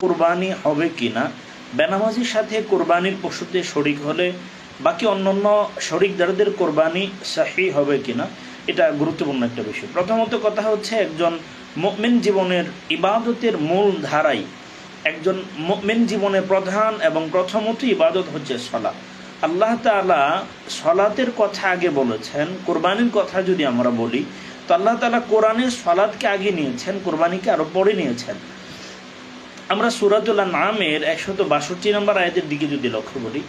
কোরবানি হবে কিনা, বেনামাজির সাথে কোরবানির পশুতে শরিক হলে বাকি অন্যান্য শরিকদারদের কোরবানি সাহি হবে কিনা, এটা গুরুত্বপূর্ণ একটা বিষয়। প্রথমত কথা হচ্ছে একজন মুমিন জীবনের ইবাদতের মূল ধারাই একজন মুমিন জীবনের প্রধান এবং প্রথমত ইবাদত হচ্ছে সলা। আল্লাহ তাআলা সলাতের কথা আগে বলেছেন, কোরবানির কথা যদি আমরা বলি, তো আল্লাহ তালা কোরআনে সলাদকে আগে নিয়েছেন, কোরবানিকে আরও পরে নিয়েছেন। আমরা সুরাতুল্লাহ নামের একশত বাষট্টি নম্বর আয়াতের দিকে যদি লক্ষ্য করি,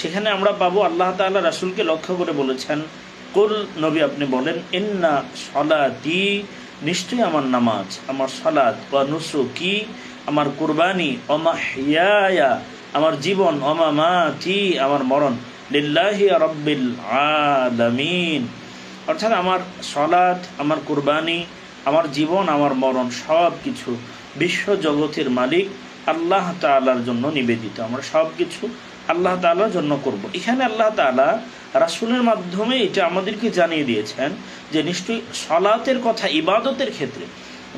সেখানে আমরা পাবো আল্লাহ তাআলা রাসূলকে লক্ষ্য করে বলেছেন, কুল নবী আপনি বলেন, ইন্না সলাতি, নিশ্চয়ই আমার নামাজ, আমার সলাদ বা নুসুকি, আমার কুরবানি অমা হিয়ায়া আমার জীবন অমা মাতি আমার মরণ, লিল্লাহি রব্বিল আলামিন। অর্থাৎ আমার সলাদ আমার কুরবানি, আমার জীবন, আমার মরণ সব কিছু বিশ্ব জগতের মালিক আল্লাহ তালার জন্য নিবেদিত। আমরা সব কিছু আল্লাহ তালার জন্য করব। এখানে আল্লাহ তালা রাসুলের মাধ্যমে এটা আমাদেরকে জানিয়ে দিয়েছেন যে নিশ্চয়ই সলাতের কথা, ইবাদতের ক্ষেত্রে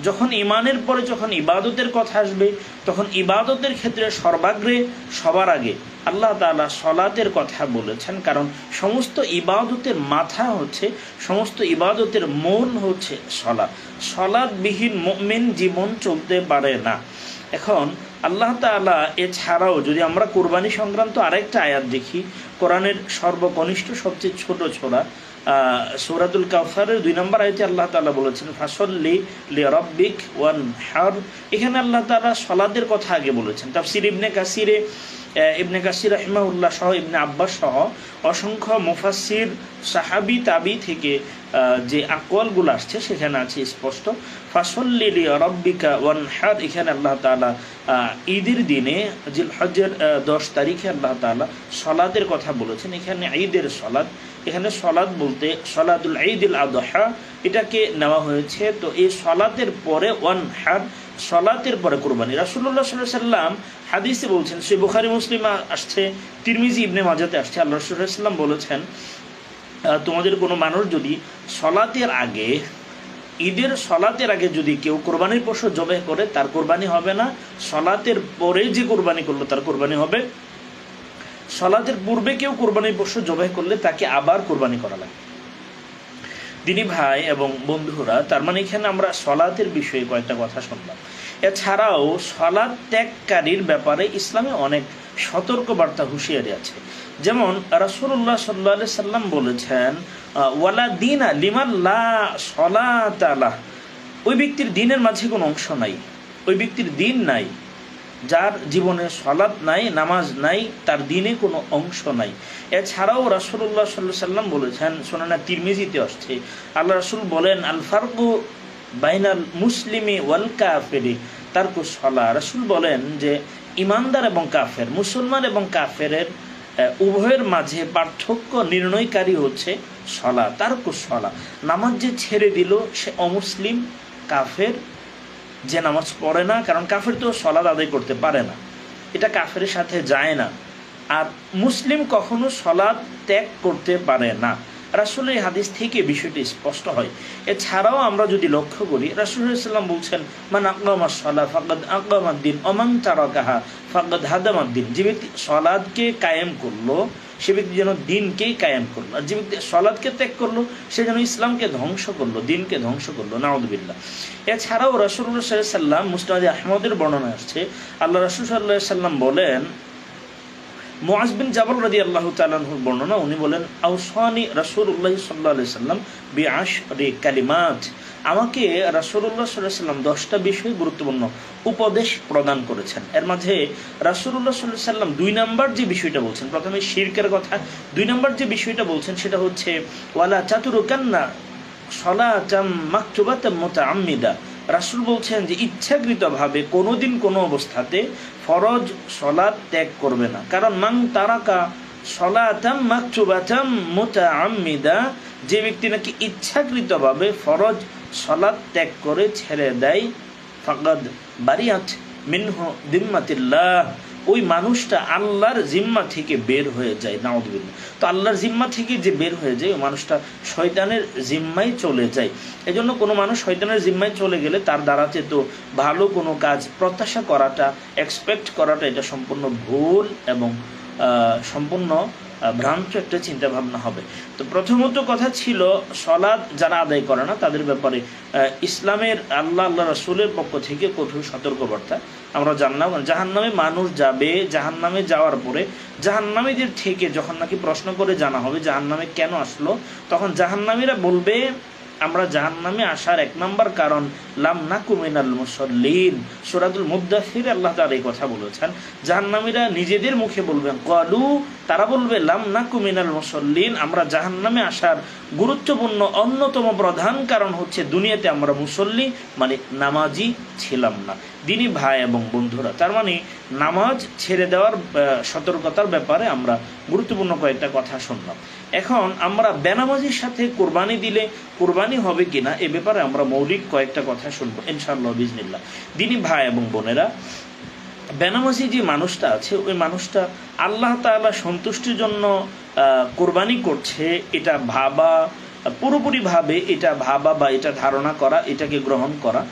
যখন ইমানের পরে যখন ইবাদতের কথা আসবে, তখন ইবাদতের ক্ষেত্রে সর্বাগ্রে সবার আগে আল্লাহ তাআলা সলাতের কথা বলেছেন। কারণ সমস্ত ইবাদতের মাথা হচ্ছে, সমস্ত ইবাদতের মূল হচ্ছে সলাৎ। সলাৎবিহীন মেন জীবন চলতে পারে না। এখন আল্লাহ তাআলা এছাড়াও যদি আমরা কোরবানি সংক্রান্ত আরেকটা আয়াত দেখি, কোরআনের সর্বকনিষ্ঠ সবচেয়ে ছোট ছোড়া সৌরাতুল কাউসারের দুই নম্বর আয়তে আল্লাহ তাআলা বলেছেন ফাসল্লি লি রব্বিক ওয়ান হার এখানে আল্লাহ তাআলা সলাদের কথা আগে বলেছেন। তাফসির ইবনে কাসিরে ইবনে কাসির রাহিমাউল্লাহ সহ ইবনে আব্বাস সহ অসংখ্য মুফাসসির সাহাবি তাবি থেকে যে আকওয়ালগুলো আসছে সেখানে আছে স্পষ্ট। ফাসল্লি লি রব্বিকা ওয়ান হার এখানে আল্লাহ আহ, ঈদের দিনে জিল হজের দশ তারিখে আল্লাহ তাআলা সলাদের কথা বলেছেন। এখানে ঈদের সলাদ এখানে সলাদ বলতে সলাদুল ঈদুল আদহা, এটাকে নেওয়া হয়েছে। তো এই সলাতের পরে ওয়ান হার সলাতের পরে কোরবানি। রাসুল্লাহ সাল্লাহ সাল্লাম হাদিসে বলছেন, সে বুখারি মুসলিম আসছে, তিরমিজি ইবনে মাজাতে আসছে, আল্লাহ সাল্লাম বলেছেন তোমাদের কোনো মানুষ যদি সলাতের আগে, ঈদের সলাতের আগে যদি কেউ কোরবানির পশু জবাই করে, তার কোরবানি হবে না। সলাতের পরে যে কোরবানি করল, তার কোরবানি হবে সলাতের পূর্বে কেউ কোরবানির পশু জবাই করলে তাকে আবার কোরবানি করা লাগে। দিনী ভাই এবং বন্ধুরা, তার মানে এখানে আমরা সলাতের বিষয়ে কয়েকটা কথা শুনলাম। এছাড়াও সলাদ ত্যাগকারীর ব্যাপারে ইসলামে অনেক সতর্ক বার্তা হুঁশিয়ারি আছে। যেমন রাসূলুল্লাহ সাল্লাহ সাল্লাম বলেছেন ওয়ালা দিন লিমাল্লা সলাত আলাহ ওই ব্যক্তির দিনের মাঝে কোনো অংশ নাই, ওই ব্যক্তির দিন নাই। যার জীবনে সলাৎ নাই, নামাজ নাই, তার দিনে কোনো অংশ নাই। এছাড়াও রাসূলুল্লাহ সাল্লাহ সাল্লাম বলেছেন সোনানা তিরমিজিতে আসছে, আল্লাহ রাসূল বলেন আল ফারকু বাইনাল মুসলিমি ওয়াল কাফেরি। তারকু সলা রাসূল বলেন যে, ইমানদার এবং কাফের, মুসলমান এবং কাফেরের উভয়ের মাঝে পার্থক্য নির্ণয়কারী হচ্ছে সলা তারকু সলা নামাজ যে ছেড়ে দিল, সে অমুসলিম, কাফের যে নামাজ পড়ে না, কারণ কাফের তো সলাদ আদায় করতে পারে না। এটা কাফের সাথে যায় না। আর মুসলিম কখনো সলাদ ত্যাগ করতে পারে না। রাসুলের হাদিস থেকে বিষয়টি স্পষ্ট হয়। এছাড়াও আমরা যদি লক্ষ্য করি রাসুলাম বলছেন, মান আকমা সলা ফাকাদ আকমাদ্দিন অমান তারকাহা ফাকাদ হাদামাদ্দিন যে ব্যক্তি সলাদকে কায়েম করল সে ব্যক্তি যেন দিনকেই কায়েম করল, আর যে ব্যক্তি সলাদকে ত্যাগ করল, সে যেন ইসলামকে ধ্বংস করল, দিনকে ধ্বংস করল নাউদ্দিল্লা এছাড়াও রসুল্লাহ সাল্লাম মুস্তাদি আহমদের বর্ণনা আসছে, আল্লাহ রসুল সাল্লাহ সাল্লাম বলেন মুআজ বিন জাবর রাদি আল্লাহ তালাহুর বর্ণনা, উনি বলেন আউসানি রাসূলুল্লাহ সাল্লাহ সাল্লাম বিআশ রে কালিমাত। আমাকে রাসূলুল্লাহ সাল্লাহ সাল্লাম দশটা বিষয় গুরুত্বপূর্ণ উপদেশ প্রদান করেছেন। এর মাঝে রাসূলুল্লাহ সাল্লাহ সাল্লাম দুই নাম্বার যে বিষয়টা বলছেন, প্রথমে শিরকের কথা, দুই নাম্বার যে বিষয়টা বলছেন সেটা হচ্ছে, ওয়ালা চাতুরুকান্না সলাতাম মাকতুবাতাম মুতাআম্মিদা। রাসূল বলছেন যে ইচ্ছাকৃতভাবে কোনোদিন কোনো অবস্থাতে ফরজ সলাদ ত্যাগ করবে না। কারণ মাং তারাকা সলাতাম মাকতুবাতাম আমিদা যে ব্যক্তি নাকি ইচ্ছাকৃতভাবে ফরজ সলাদ ত্যাগ করে ছেড়ে দেয়, ফাকাদ বারিয়াত মিনহ দিম্মাতিল্লাহ। ওই মানুষটা আল্লাহর জিম্মা থেকে বের হয়ে যায় নাউদুবিল্লাহ তো আল্লাহর জিম্মা থেকে যে বের হয়ে যায়, ওই মানুষটা শয়তানের জিম্মায় চলে যায়। এই জন্য কোনো মানুষ শয়তানের জিম্মায় চলে গেলে তার দ্বারাতে তো ভালো কোনো কাজ প্রত্যাশা করাটা এক্সপেক্ট করাটা, এটা সম্পূর্ণ ভুল এবং সম্পূর্ণ ভ্রান্ত একটা চিন্তা ভাবনা হবে। তো প্রথমত কথা ছিল সলাদ যারা আদায় করে না, তাদের ব্যাপারে ইসলামের আল্লাহ আল্লাহ রসুলের পক্ষ থেকে কঠোর সতর্কবার্তা। আমরা জানলাম জাহান্নামে মানুষ যাবে, জাহান্নামে যাওয়ার পরে জাহান্নামীদের থেকে যখন নাকি প্রশ্ন করে জানা হবে জাহান্নামে কেন আসলো, তখন জাহান্নামীরা বলবে, আমরা জাহান্নামে আসার এক নম্বর কারণ, লাম নাকুমিনাল মুসল্লিন। সুরাতুল মুদাফির আল্লাহ তার এই কথা বলেছেন। জাহান্নামীরা নিজেদের মুখে বলবেন কলু তারা বলবে, লাম নাকুমিনাল মুসল্লিন। আমরা জাহান্নামে আসার গুরুত্বপূর্ণ অন্যতম প্রধান কারণ হচ্ছে দুনিয়াতে আমরা মুসল্লি মানে নামাজি ছিলাম না। দিনী ভাই এবং বন্ধুরা। তার মানে নামাজ ছেড়ে দেওয়ার সতর্কতার ব্যাপারে আমরা গুরুত্বপূর্ণ কয়েকটা কথা শুনলাম। এখন আমরা বেনামাজির সাথে কোরবানি দিলে কোরবানি হবে কিনা, এ ব্যাপারে আমরা মৌলিক কয়েকটা কথা শুনব, ইনশাআল্লাহ বিজনিল্লাহ দিনী ভাই এবং বোনেরা, বেনামাজি যে মানুষটা আছে, ওই মানুষটা আল্লাহ তাআলা সন্তুষ্টির জন্য কোরবানি করছে, এটা ভাবা পুরোপুরিভাবে এটা ভাবা বা এটা ধারণা করা, এটাকে গ্রহণ করা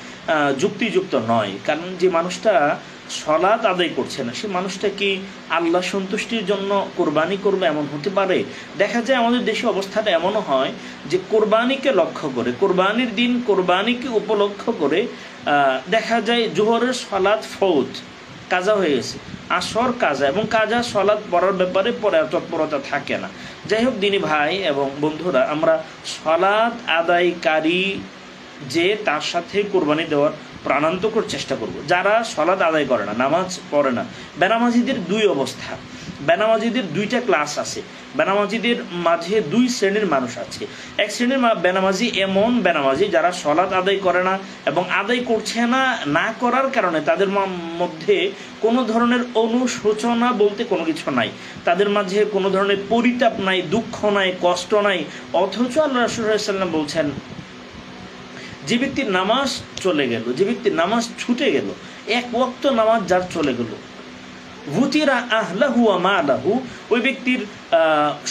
যুক্তিযুক্ত নয়। কারণ যে মানুষটা সলাৎ আদায় করছে না, সে মানুষটা কি আল্লাহ সন্তুষ্টির জন্য কোরবানি করবে এমন হতে পারে? দেখা যায় আমাদের দেশে অবস্থাটা এমনও হয় যে কোরবানিকে লক্ষ্য করে, কোরবানির দিন কোরবানিকে উপলক্ষ করে দেখা যায় জোহরের সলাৎ ফৌজ কাজা হয়ে গেছে। আসর কাজা এবং কাজা সলাদ পড়ার ব্যাপারে পরে তৎপরতা থাকে না। যাই হোক, দিনী ভাই এবং বন্ধুরা, আমরা সলাদ আদায়কারী যে তার সাথে কোরবানি দেওয়ার প্রাণান্তকর চেষ্টা করব। যারা সলাদ আদায় করে না, নামাজ পড়ে না, বেনামাজিদের দুই অবস্থা। বেনামাজিদের দুইটা ক্লাস আছে। বেনামাজিদের মাঝে দুই শ্রেণির মানুষ আছে। এক শ্রেণির বেনামাজি এমন বেনামাজি যারা সলাৎ আদায় করে না এবং আদায় করছে না না করার কারণে তাদের মধ্যে কোনো ধরনের অনুশোচনা বলতে কোনো কিছু নাই। তাদের মাঝে কোনো ধরনের পরিতাপ নাই, দুঃখ নাই, কষ্ট নাই। অথচ আল্লাহ রসুল্লাহাম বলছেন, যে ব্যক্তির নামাজ চলে গেল, যে ব্যক্তির নামাজ ছুটে গেল, এক ওয়াক্ত নামাজ যার চলে গেল ভূতিরা আহলাহু মালাহু ওই ব্যক্তির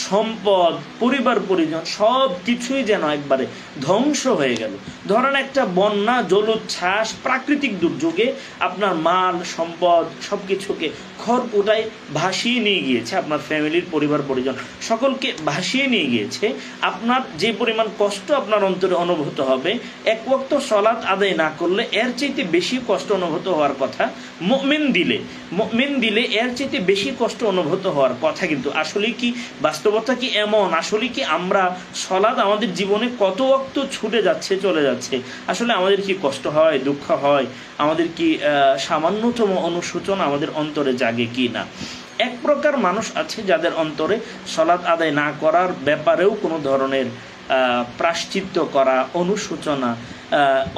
সম্পদ, পরিবার, পরিজন সব কিছুই যেন একবারে ধ্বংস হয়ে গেল। ধরেন একটা বন্যা জলোচ্ছ্বাস প্রাকৃতিক দুর্যোগে আপনার মাল, সম্পদ সব কিছুকে খড়কুটায় ভাসিয়ে নিয়ে গিয়েছে, আপনার ফ্যামিলির পরিবার, পরিজন, সকলকে ভাসিয়ে নিয়ে গিয়েছে। আপনার যে পরিমাণ কষ্ট আপনার অন্তরে অনুভূত হবে, এক ওয়াক্ত সলাৎ আদায় না করলে এর চাইতে বেশি কষ্ট অনুভূত হওয়ার কথা মুমিন দিলে। মেন দিলে এর চাইতে বেশি কষ্ট অনুভূত হওয়ার কথা কিন্তু আসলে কি বাস্তবতা কি এমন? আসলে কি আমরা সলাদ আমাদের জীবনে কত অক্ত ছুটে যাচ্ছে, চলে যাচ্ছে? আসলে আমাদের কি কষ্ট হয়, দুঃখ হয়? আমাদের কি সামান্যতম অনুশোচনা আমাদের অন্তরে জাগে কি না? এক প্রকার মানুষ আছে যাদের অন্তরে সলাদ আদায় না করার ব্যাপারেও কোনো ধরনের প্রাশ্চিত্য করা, অনুশোচনা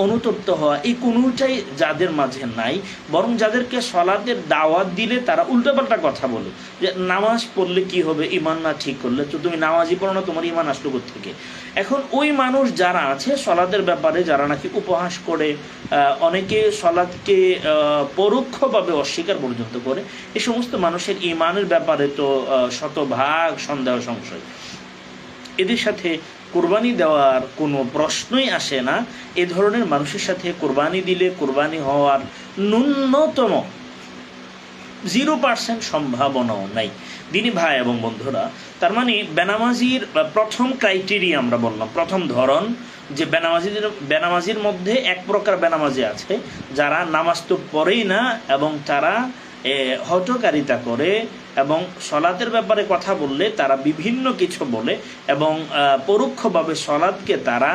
অনুতপ্ত হওয়া এই কোনোটাই যাদের মাঝে নাই, বরং যাদেরকে সলাদের দাওয়াত দিলে তারা উল্টোপাল্টা কথা বলে যে নামাজ পড়লে কি হবে ইমান না ঠিক করলে? তো তুমি নামাজই পড়ো না, তোমার ইমান আসলো থেকে এখন ওই মানুষ যারা আছে সলাদের ব্যাপারে, যারা নাকি উপহাস করে অনেকে সলাদকে পরোক্ষভাবে অস্বীকার পর্যন্ত করে, এই সমস্ত মানুষের ইমানের ব্যাপারে তো শতভাগ সন্দেহ সংশয়। এদের সাথে কোরবানি দেওয়ার কোনো প্রশ্নই আসে না। এ ধরনের মানুষের সাথে কোরবানি দিলে কোরবানি হওয়ার ন্যূনতম জিরো পার্সেন্ট সম্ভাবনাও নাই। দিনী ভাই এবং বন্ধুরা, তার মানে বেনামাজির প্রথম ক্রাইটেরিয়া আমরা বললাম, প্রথম ধরন যে বেনামাজিদের, বেনামাজির মধ্যে এক প্রকার বেনামাজি আছে, যারা নামাজ তো পড়েই না এবং তারা হটকারিতা করে এবং সলাতের ব্যাপারে কথা বললে তারা বিভিন্ন কিছু বলে এবং পরোক্ষভাবে সলাদকে তারা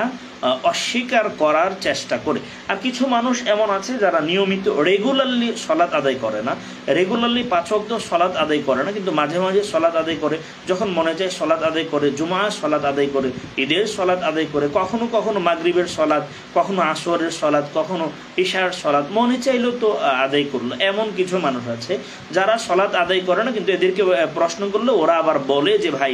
অস্বীকার করার চেষ্টা করে। আর কিছু মানুষ এমন আছে যারা নিয়মিত রেগুলারলি সলাৎ আদায় করে না। রেগুলারলি পাঁচক্ত সলাৎ আদায় করে না, কিন্তু মাঝে মাঝে সলাৎ আদায় করে। যখন মনে চায় সলাৎ আদায় করে জুমা সলাৎ আদায় করে, ঈদের সলাৎ আদায় করে, কখনো কখনো মাগরিবের সলাৎ, কখনো আসরের সলাৎ, কখনো ঈশার সলাৎ, মনে চাইলেও তো আদায় করল এমন কিছু মানুষ আছে যারা সলাৎ আদায় করে না, কিন্তু এদেরকে প্রশ্ন করলে ওরা আবার বলে যে, ভাই,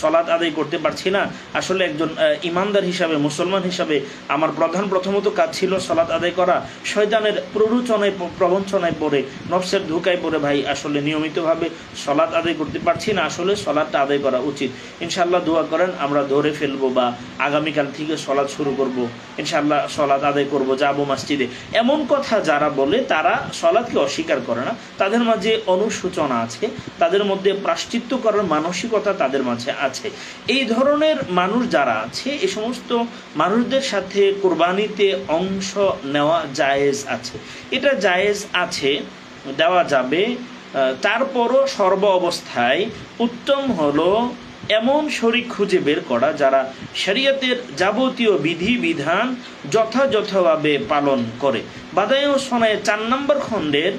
সলাৎ আদায় করতে পারছি না। আসলে একজন ইমানদার হিসাবে মুসলমান হিসাবে আমার প্রধান প্রথমত কাজ ছিল সলাৎ আদায় করা। শয়তানের প্ররোচনায় প্রবঞ্চনায় পড়ে, নফসের ধোকায় পড়ে ভাই, আসলে নিয়মিতভাবে সলাৎ আদায় করতে পারছি না, আসলে সলাৎটা আদায় করা উচিত। ইনশাল্লাহ দোয়া করেন, আমরা ধরে ফেলব বা আগামীকাল থেকে সলাৎ শুরু করব। ইনশাল্লাহ সলাৎ আদায় করব, যাব মসজিদে। এমন কথা যারা বলে, তারা সলাৎকে অস্বীকার করে না। তাদের মাঝে অনুসূচনা আছে, তাদের মধ্যে প্রাশ্চিত্য করার মানসিকতা তাদের মাঝে আছে। এই ধরনের মানুষ যারা আছে এই সমস্ত মানুষদের সাথে কোরবানিতে অংশ নেওয়া জায়েজ আছে। এটা জায়েজ আছে, দেওয়া যাবে। তারপরও সর্ব অবস্থায় উত্তম হলো এমন শরিক খুঁজে বের করা যারা শরীয়তের যাবতীয় বিধি বিধান যথাযথভাবে পালন করে। বাদায় সোনায় চার নম্বর খণ্ডের